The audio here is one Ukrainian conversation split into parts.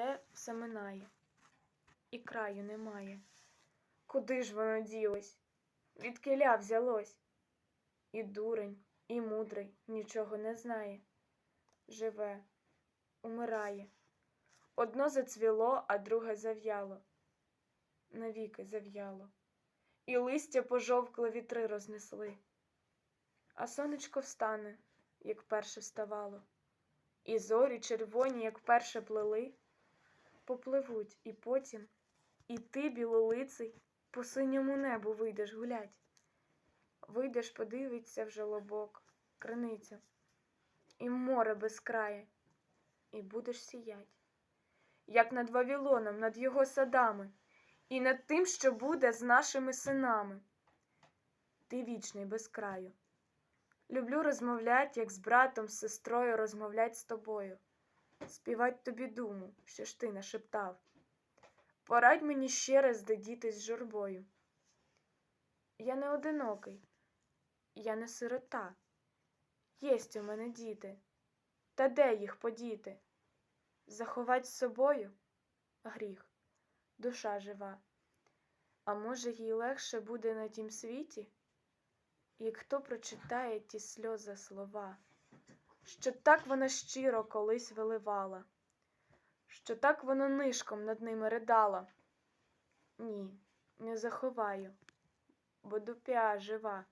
іде, все минає, і краю немає. Куди ж воно ділось? Від киля взялось? І дурень, і мудрий нічого не знає. Живе, умирає. Одно зацвіло, а друге зав'яло. Навіки зав'яло. І листя пожовкле вітри рознесли. А сонечко встане, як перше вставало. І зорі червоні, як перше плели, попливуть, і потім і ти, білолиций, по синьому небу вийдеш гулять. Вийдеш, подивиться в жолобок, криницю, і море безкрає, і будеш сіять, як над Вавилоном, над його садами, і над тим, що буде з нашими синами. Ти вічний без краю. Люблю розмовлять, як з братом, з сестрою розмовлять з тобою, співать тобі думу, що ж ти нашептав. Порадь мені ще раз додітись з журбою. Я не одинокий, я не сирота. Єсть у мене діти, та де їх подіти? Заховать з собою гріх, душа жива. А може, їй легше буде на тім світі? як хто прочитає ті сльози слова, що так вона щиро колись виливала, що так вона нишком над ними ридала. Ні, не заховаю, бо дупя жива,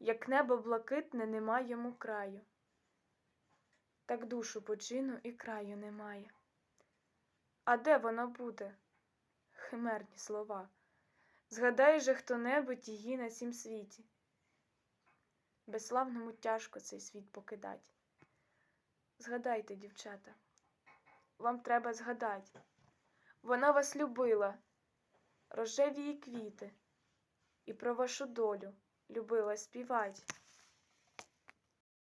як небо блакитне, нема йому краю. Так душу почину і краю немає. А де вона буде? Химерні слова. Згадай же хто-небудь її на цім світі. Безславному тяжко цей світ покидать. Згадайте, дівчата, вам треба згадать. Вона вас любила, рожеві її квіти, і про вашу долю любила співать.